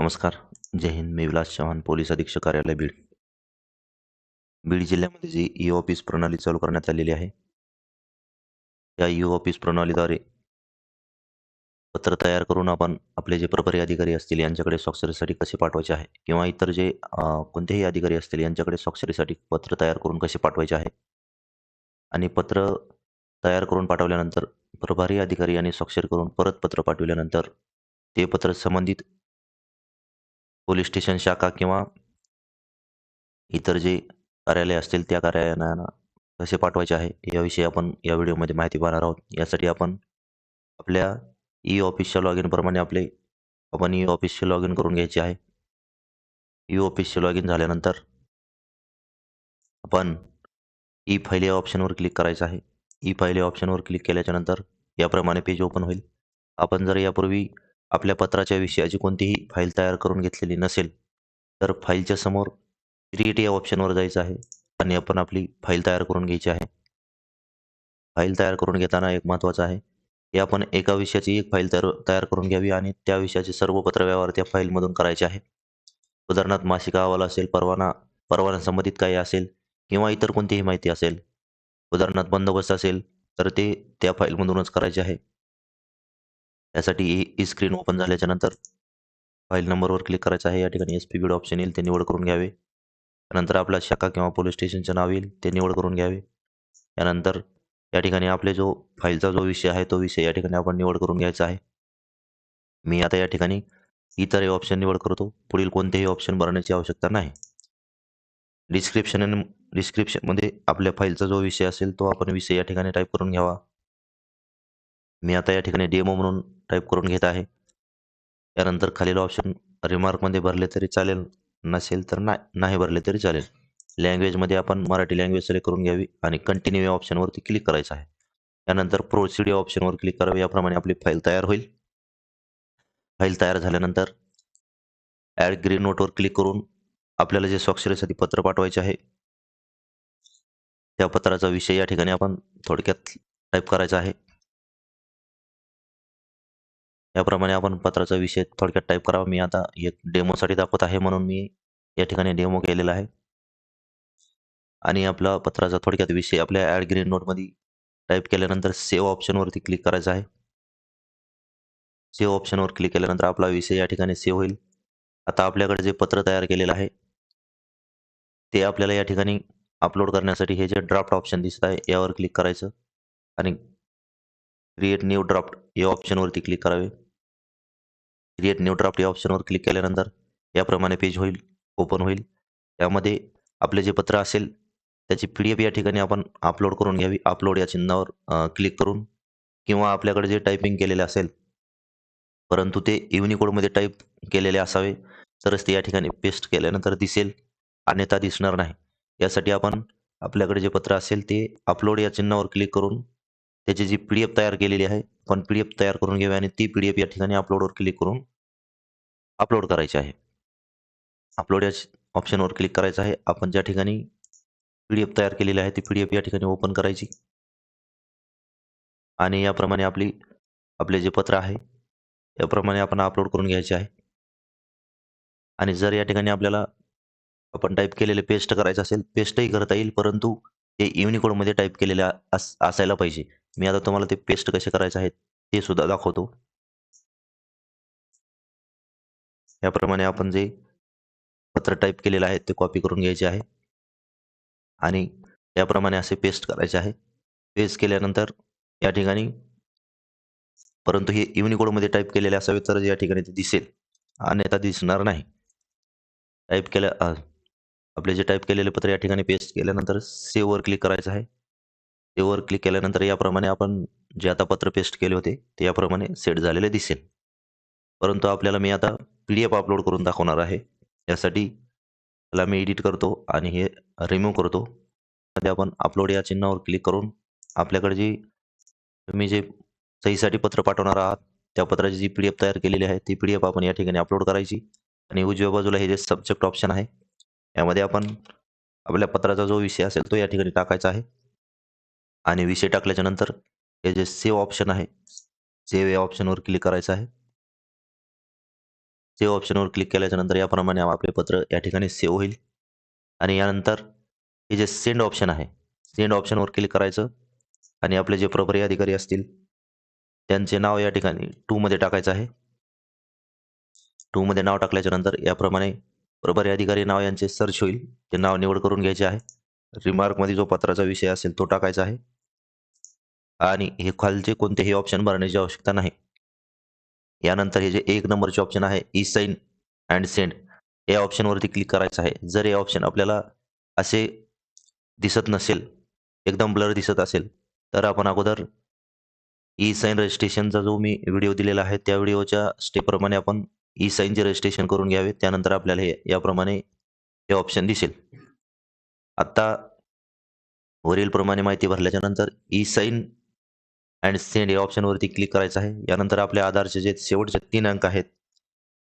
नमस्कार. जय हिंद. मी विलास चव्हाण पोलीस अधीक्षक कार्यालय बीड. बीड जिल्ह्यामध्ये जी ई ऑफिस प्रणाली चालू करण्यात आलेली आहे या ई ऑफिस प्रणालीद्वारे पत्र तयार करून आपण आपले जे प्रभारी अधिकारी असतील यांच्याकडे स्वाक्षरीसाठी कसे पाठवायचे आहे किंवा इतर जे कोणतेही अधिकारी असतील यांच्याकडे स्वाक्षरीसाठी पत्र तयार करून कसे पाठवायचे आहे आणि पत्र तयार करून पाठवल्यानंतर प्रभारी अधिकारी यांनी स्वाक्षरी करून परत पत्र पाठवल्यानंतर ते पत्र संबंधित पोलीस स्टेशन शाखा किंवा इतर जे कार्यालय असतील त्या कार्यालयांना कसे पाठवायचे आहे. याविषयी आपण या व्हिडिओमध्ये माहिती पाहणार आहोत. यासाठी आपण आपल्या ई ऑफिसच्या लॉग प्रमाणे आपले आपण ई ऑफिसचे लॉग इन करून घ्यायचे आहे. ई ऑफिसचे लॉग इन झाल्यानंतर आपण ई फाईल या ऑप्शनवर क्लिक करायचं आहे. ई फाईल या ऑप्शनवर क्लिक केल्याच्यानंतर याप्रमाणे पेज ओपन होईल. आपण जर यापूर्वी आपल्या पत्राच्या विषयाची कोणतीही फाईल तयार करून घेतलेली नसेल तर फाईलच्या समोर क्रिएट या ऑप्शनवर जायचं आहे आणि आपण आपली फाईल तयार करून घ्यायची आहे. फाईल तयार करून घेताना एक महत्त्वाचं आहे की आपण एका विषयाची एक फाईल तयार तयार करून घ्यावी आणि त्या विषयाचे सर्व पत्रव्यवहार त्या फाईलमधून करायचे आहे. उदाहरणार्थ मासिक अहवाल असेल परवाना परवाना संबंधित काही असेल किंवा इतर कोणतीही माहिती असेल. उदाहरणार्थ बंदोबस्त असेल तर ते त्या फाईलमधूनच करायचे आहे. यासाठी ई स्क्रीन ओपन झाल्याच्यानंतर फाईल नंबरवर क्लिक करायचं आहे. या ठिकाणी एस पी बीड ऑप्शन येईल ते निवड करून घ्यावे. त्यानंतर आपला शाखा किंवा पोलीस स्टेशनचं नाव येईल ते निवड करून घ्यावे. त्यानंतर या ठिकाणी आपले जो फाईलचा जो विषय आहे तो विषय या ठिकाणी आपण निवड करून घ्यायचा आहे. मी आता या ठिकाणी इतर हे ऑप्शन निवड करतो. पुढील कोणतेही ऑप्शन भरण्याची आवश्यकता नाही. डिस्क्रिप्शन आणि डिस्क्रिप्शनमध्ये आपल्या फाईलचा जो विषय असेल तो आपण विषय या ठिकाणी टाईप करून घ्यावा. मी आता या ठिकाणी डेमो म्हणून टाईप करून घेत आहे. त्यानंतर खालील ऑप्शन रिमार्कमध्ये भरले तरी चालेल नसेल तर नाही नाही भरले तरी चालेल. लँग्वेजमध्ये आपण मराठी लँग्वेज सिलेक्ट करून घ्यावी आणि कंटिन्यू या ऑप्शनवरती क्लिक करायचं आहे. त्यानंतर प्रोसिड या ऑप्शनवर क्लिक करावे याप्रमाणे आपली फाईल तयार होईल. फाईल तयार झाल्यानंतर ॲड ग्रीन नोटवर क्लिक करून आपल्याला जे स्वाक्षरीसाठी पत्र पाठवायचे आहे त्या पत्राचा विषय या ठिकाणी आपण थोडक्यात टाईप करायचा आहे. याप्रमाणे आपण पत्राचा विषय थोडक्यात टाईप करावा. मी आता एक डेमोसाठी दाखवत आहे म्हणून मी या ठिकाणी डेमो केलेला आहे. आणि आपला पत्राचा थोडक्यात विषय आपल्या ॲड ग्रीन नोटमध्ये टाईप केल्यानंतर सेव्ह ऑप्शनवरती क्लिक करायचं आहे. सेव्ह ऑप्शनवर क्लिक केल्यानंतर आपला विषय या ठिकाणी सेव्ह होईल. आता आपल्याकडे जे पत्र तयार केलेलं आहे ते आपल्याला या ठिकाणी अपलोड करण्यासाठी हे जे ड्राफ्ट ऑप्शन दिसत आहे यावर क्लिक करायचं. आणि क्रिएट न्यू ड्राफ्ट या ऑप्शनवरती क्लिक करावे. क्रिएट न्यू ड्राफ्ट या ऑप्शनवर क्लिक केल्यानंतर याप्रमाणे पेज होईल ओपन होईल. त्यामध्ये आपले जे पत्र असेल त्याची पी डी एफ या ठिकाणी आपण अपलोड करून घ्यावी. अपलोड या चिन्हावर क्लिक करून किंवा आपल्याकडे जे टायपिंग केलेले असेल परंतु ते युनिकोडमध्ये टाईप केलेले असावे तरच ते या ठिकाणी पेस्ट केल्यानंतर दिसेल. अन्यथा दिसणार नाही. यासाठी आपण आपल्याकडे जे पत्र असेल ते अपलोड या चिन्हावर क्लिक करून त्याची जी पी डी एफ तयार केलेली आहे आपण पी डी एफ तयार करून घेऊया आणि ती पी डी एफ या ठिकाणी अपलोडवर क्लिक करून अपलोड करायची आहे. अपलोड या ऑप्शनवर क्लिक करायचं आहे. आपण ज्या ठिकाणी पी डी एफ तयार केलेली आहे ती पी डी एफ या ठिकाणी ओपन करायची. आणि याप्रमाणे आपली आपले जे पत्र आहे याप्रमाणे आपण अपलोड करून घ्यायचे आहे. आणि जर या ठिकाणी आपल्याला आपण टाईप केलेले पेस्ट करायचं असेल पेस्टही करता येईल परंतु ते युनिकोडमध्ये टाईप केलेले अस असायला पाहिजे. मी आता तुम्हाला ते पेस्ट कसे करायचे आहेत ते सुद्धा दाखवतो. याप्रमाणे आपण जे पत्र टाईप केलेलं आहे ते कॉपी करून घ्यायचे आहे. आणि याप्रमाणे असे पेस्ट करायचे आहे. पेस्ट केल्यानंतर या ठिकाणी परंतु हे युनिकोडमध्ये टाईप केलेले असावे तर या ठिकाणी ते दिसेल. अन्यथा दिसणार नाही. टाईप केल्या आपले जे टाईप केलेले पत्र या ठिकाणी पेस्ट केल्यानंतर सेव्हवर क्लिक करायचं आहे. सेव्हवर क्लिक केल्यानंतर याप्रमाणे आपण जे आता पत्र पेस्ट केले होते ते याप्रमाणे सेट झालेले दिसेल. परंतु आपल्याला मी आता पी डी एफ अपलोड करून दाखवणार आहे. यासाठी त्याला मी एडिट करतो आणि हे रिमूव्ह करतो. मध्ये आपण अपलोड या चिन्हावर क्लिक करून आपल्याकडे जी तुम्ही जे सहीसाठी पत्र पाठवणार आहात त्या पत्राची जी पी डी एफ तयार केलेली आहे ती पी डी एफ आपण या ठिकाणी अपलोड करायची. आणि उजव्या बाजूला हे जे सब्जेक्ट ऑप्शन आहे यामध्ये आपण आपल्या पत्राचा जो विषय असेल तो या ठिकाणी टाकायचा आहे. आणि विषय टाकल्याच्या नंतर हे जे सेव्ह ऑप्शन आहे सेव्ह या ऑप्शनवर क्लिक करायचं आहे. सेव्ह ऑप्शनवर क्लिक केल्याच्यानंतर याप्रमाणे आपले पत्र या ठिकाणी सेव्ह होईल. आणि यानंतर हे जे सेंड ऑप्शन आहे सेंड ऑप्शनवर क्लिक करायचं. आणि आपले जे प्रभारी अधिकारी असतील त्यांचे नाव या ठिकाणी टूमध्ये टाकायचं आहे. टूमध्ये नाव टाकल्याच्या नंतर याप्रमाणे प्रभारी अधिकारी नाव यांचे सर्च होईल. ते नाव निवड करून घ्यायचे आहे. रिमार्कमध्ये जो पत्राचा विषय असेल तो टाकायचा आहे. आणि हे खालचे कोणतेही ऑप्शन भरण्याची आवश्यकता नाही. यानंतर हे जे एक नंबरचे ऑप्शन आहे ई साईन अँड सेंड या ऑप्शनवरती क्लिक करायचं आहे. जर हे ऑप्शन आपल्याला असे दिसत नसेल एकदम ब्लर दिसत असेल तर आपण अगोदर ई साईन रजिस्ट्रेशनचा जो मी व्हिडिओ दिलेला आहे त्या व्हिडिओच्या स्टेपप्रमाणे आपण ई साईनचे रजिस्ट्रेशन करून घ्यावे. त्यानंतर आपल्याला हे याप्रमाणे हे ऑप्शन दिसेल. आत्ता वरीलप्रमाणे माहिती भरल्याच्यानंतर ई साईन अँड सेंड या ऑप्शनवरती क्लिक करायचं आहे. यानंतर आपल्या आधारचे जे शेवटचे तीन अंक आहेत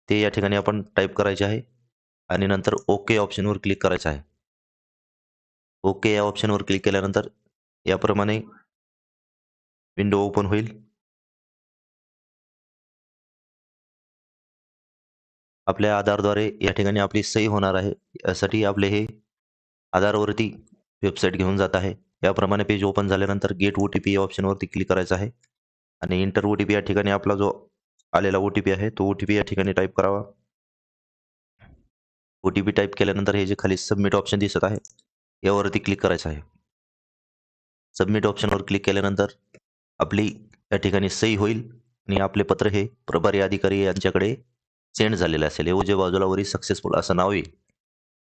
ते या ठिकाणी आपण टाईप करायचे आहे. आणि नंतर ओके ऑप्शनवर क्लिक करायचं आहे. ओके या ऑप्शनवर क्लिक केल्यानंतर याप्रमाणे विंडो ओपन होईल. आपल्या आधारद्वारे या ठिकाणी आपली सही होणार आहे. यासाठी आपले हे आधारवरती वेबसाईट घेऊन जात आहे. याप्रमाणे पेज ओपन झाल्यानंतर गेट ओ टी पी या ऑप्शनवरती क्लिक करायचं आहे. आणि इंटर ओ टी पी या ठिकाणी आपला जो आलेला ओ टी पी आहे तो ओ टी पी या ठिकाणी टाईप करावा. ओ टी पी टाईप केल्यानंतर हे जे खाली सबमिट ऑप्शन दिसत आहे यावरती क्लिक करायचं आहे. सबमिट ऑप्शनवर क्लिक केल्यानंतर आपली या ठिकाणी सही होईल आणि आपले पत्र हे प्रभारी अधिकारी यांच्याकडे सेंड झालेले असेल. हे बाजूला वरी सक्सेसफुल असं नाव येईल.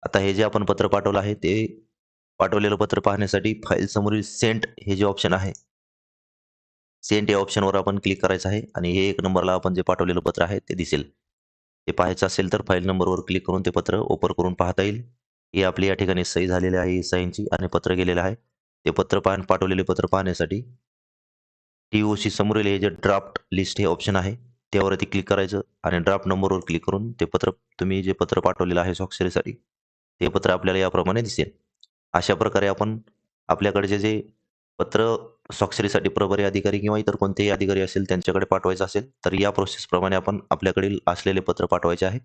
आता हे जे आपण पत्र पाठवलं आहे ते पाठवलेलं पत्र पाहण्यासाठी फाईल समोरील सेंट हे जे ऑप्शन आहे सेंट या ऑप्शनवर आपण क्लिक करायचं आहे आणि हे एक नंबरला आपण जे पाठवलेलं पत्र आहे ते दिसेल. ते पाहायचं असेल तर फाईल नंबरवर क्लिक करून ते पत्र ओपन करून पाहता येईल. हे आपली या ठिकाणी सही झालेली आहे सहींची आणि पत्र गेलेलं आहे. ते पत्र पाह पाठवलेले पत्र पाहण्यासाठी टी ओ सी समोरील हे जे ड्राफ्ट लिस्ट हे ऑप्शन आहे त्यावरती क्लिक करायचं आणि ड्राफ्ट नंबरवर क्लिक करून ते पत्र तुम्ही जे पत्र पाठवलेलं आहे स्वाक्षरीसाठी ते पत्र आपल्याला याप्रमाणे दिसेल. अशा प्रकारे आपण आपल्याकडचे जे पत्र स्वाक्षरीसाठी प्रभारी अधिकारी किंवा इतर कोणतेही अधिकारी असेल त्यांच्याकडे पाठवायचं असेल तर या प्रोसेसप्रमाणे आपण आपल्याकडील असलेले पत्र पाठवायचे आहे.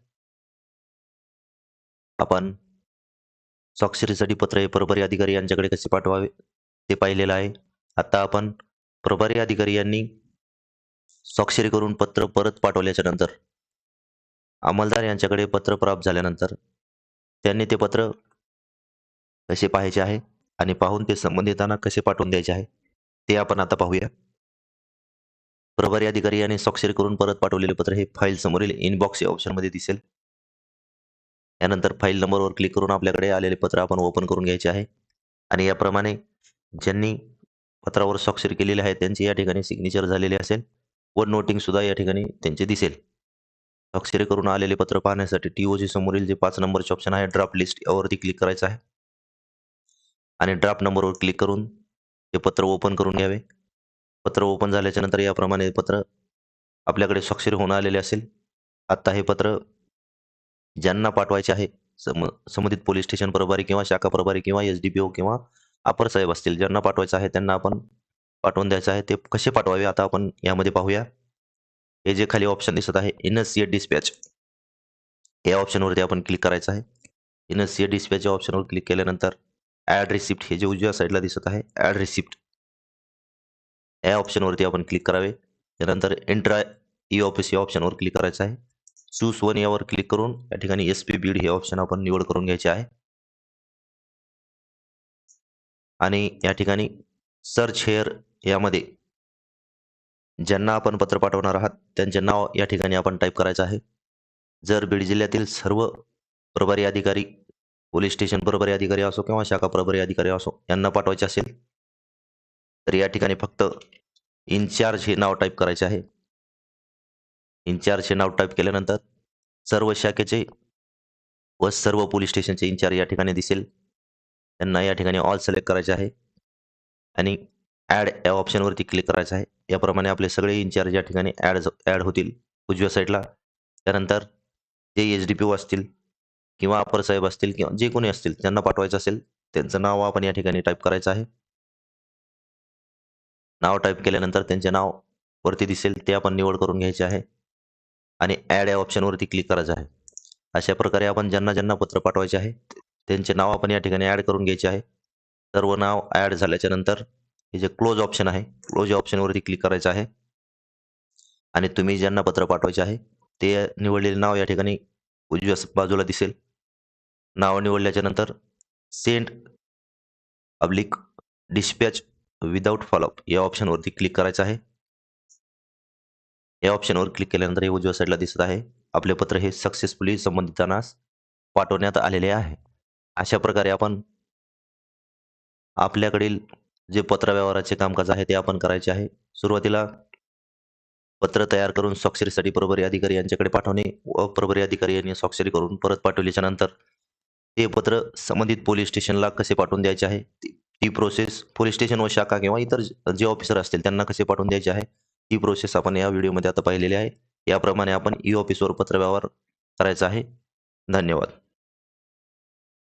आपण स्वाक्षरीसाठी पत्र हे प्रभारी अधिकारी यांच्याकडे कसे पाठवावे ते पाहिलेलं आहे. आता आपण प्रभारी अधिकारी यांनी स्वाक्षरी करून पत्र परत पाठवल्याच्या नंतर अंमलदार यांच्याकडे पत्र प्राप्त झाल्यानंतर त्यांनी ते पत्र कसे पाहायचे आहे आणि पाहून ते संबंधितांना कसे पाठवून द्यायचे आहे ते आपण आता पाहूया. प्रभारी अधिकारी यांनी स्वाक्षरी करून परत पाठवलेले पत्र हे फाईल समोरील इनबॉक्स या ऑप्शनमध्ये दिसेल. यानंतर फाईल नंबरवर क्लिक करून आपल्याकडे आलेले पत्र आपण ओपन करून घ्यायचे आहे. आणि याप्रमाणे ज्यांनी पत्रावर स्वाक्षरी केलेली आहे त्यांची या ठिकाणी सिग्नेचर झालेली असेल व नोटिंग सुद्धा या ठिकाणी त्यांचे दिसेल. स्वाक्षरी करून आलेले पत्र पाहण्यासाठी टी ओची समोरील जे पाच नंबरचे ऑप्शन आहे ड्राफ्ट लिस्ट यावरती क्लिक करायचं आहे. आणि ड्राफ्ट नंबरवर क्लिक करून हे पत्र ओपन करून घ्यावे. पत्र ओपन झाल्याच्यानंतर याप्रमाणे पत्र आपल्याकडे स्वाक्षरी होऊन आलेले असेल. आत्ता हे पत्र ज्यांना पाठवायचे आहे सम संबंधित पोलीस स्टेशन प्रभारी किंवा शाखा प्रभारी किंवा एस डी पी ओ किंवा अपर साहेब असतील ज्यांना पाठवायचं आहे त्यांना आपण पाठवून द्यायचं आहे. ते कसे पाठवावे आता आपण यामध्ये पाहूया. हे जे खाली ऑप्शन दिसत आहे इनसी डिस्पॅच या ऑप्शनवरती आपण क्लिक करायचं आहे. इनसी डिस्पॅच या ऑप्शनवर क्लिक केल्यानंतर ॲड रिसिप्ट हे जे उजव्या साईडला दिसत आहे ॲड रिसिप्ट या ऑप्शनवरती आपण क्लिक करावे. त्यानंतर एंट्रा ई ऑफिस या ऑप्शनवर क्लिक करायचं आहे. चूस वन यावर क्लिक करून या ठिकाणी एस पी बीड हे ऑप्शन आपण निवड करून घ्यायचे आहे. आणि या ठिकाणी सर्च हेअर यामध्ये ज्यांना आपण पत्र पाठवणार आहात त्यांचे नाव या ठिकाणी आपण टाईप करायचं आहे. जर बीड जिल्ह्यातील सर्व प्रभारी अधिकारी पोलीस स्टेशन प्रभारी अधिकारी असो किंवा शाखा प्रभारी अधिकारी असो यांना पाठवायचे असेल तर या ठिकाणी फक्त इन्चार्ज हे नाव टाईप करायचे आहे. इन्चार्ज हे नाव टाईप केल्यानंतर सर्व शाखेचे व सर्व पोलीस स्टेशनचे इन्चार्ज या ठिकाणी दिसेल. त्यांना या ठिकाणी ऑल सिलेक्ट करायचे आहे. आणि ॲड या ऑप्शनवरती क्लिक करायचं आहे. याप्रमाणे आपले सगळे इन्चार्ज या ठिकाणी ॲड ॲड होतील. उजव्या साईडला त्यानंतर जे एच डी पी ओ असतील किंवा अपर साहेब असतील किंवा जे कोणी असतील त्यांना पाठवायचं असेल त्यांचं नाव आपण या ठिकाणी टाईप करायचं आहे. नाव टाईप केल्यानंतर त्यांचे नाव वरती दिसेल ते आपण निवड करून घ्यायचे आहे. आणि ॲड या ऑप्शनवरती क्लिक करायचं आहे. अशा प्रकारे आपण ज्यांना ज्यांना पत्र पाठवायचे आहे त्यांचे नाव आपण या ठिकाणी ॲड करून घ्यायचे आहे. सर्व नाव ॲड झाल्याच्यानंतर हे जे क्लोज ऑप्शन आहे क्लोज या ऑप्शनवरती क्लिक करायचं आहे. आणि तुम्ही ज्यांना पत्र पाठवायचे आहे ते निवडलेले नाव या ठिकाणी उजव्या बाजूला दिसेल. नाव निवडल्याच्या नंतर सेंड अब्लिक डिस्पॅच विदाऊट फॉलोअप या ऑप्शनवरती क्लिक करायचं आहे. या ऑप्शनवर क्लिक केल्यानंतर हे उजव्या साईडला दिसत आहे. आपले पत्र हे सक्सेसफुली संबंधितांनास पाठवण्यात आलेले आहे. अशा प्रकारे आपण आपल्याकडील जे पत्रव्यवहाराचे कामकाज आहे ते आपण करायचे आहे. सुरुवातीला पत्र तयार करून स्वाक्षरीसाठी प्रभारी अधिकारी यांच्याकडे पाठवणे व प्रभारी अधिकारी यांनी स्वाक्षरी करून परत पाठवल्याच्या नंतर ते पत्र संबंधित पोलीस स्टेशनला कसे पाठवून द्यायचे आहे? ती- प्रोसेस पोलीस स्टेशन व शाखा किंवा इतर जे- जे ऑफिसर असतील त्यांना कसे पाठवून द्यायचे आहे? ती प्रोसेस आपण या व्हिडिओमध्ये आता पाहिलेली आहे. याप्रमाणे आपण ई ऑफिसवर पत्रव्यवहार करायचा आहे. धन्यवाद.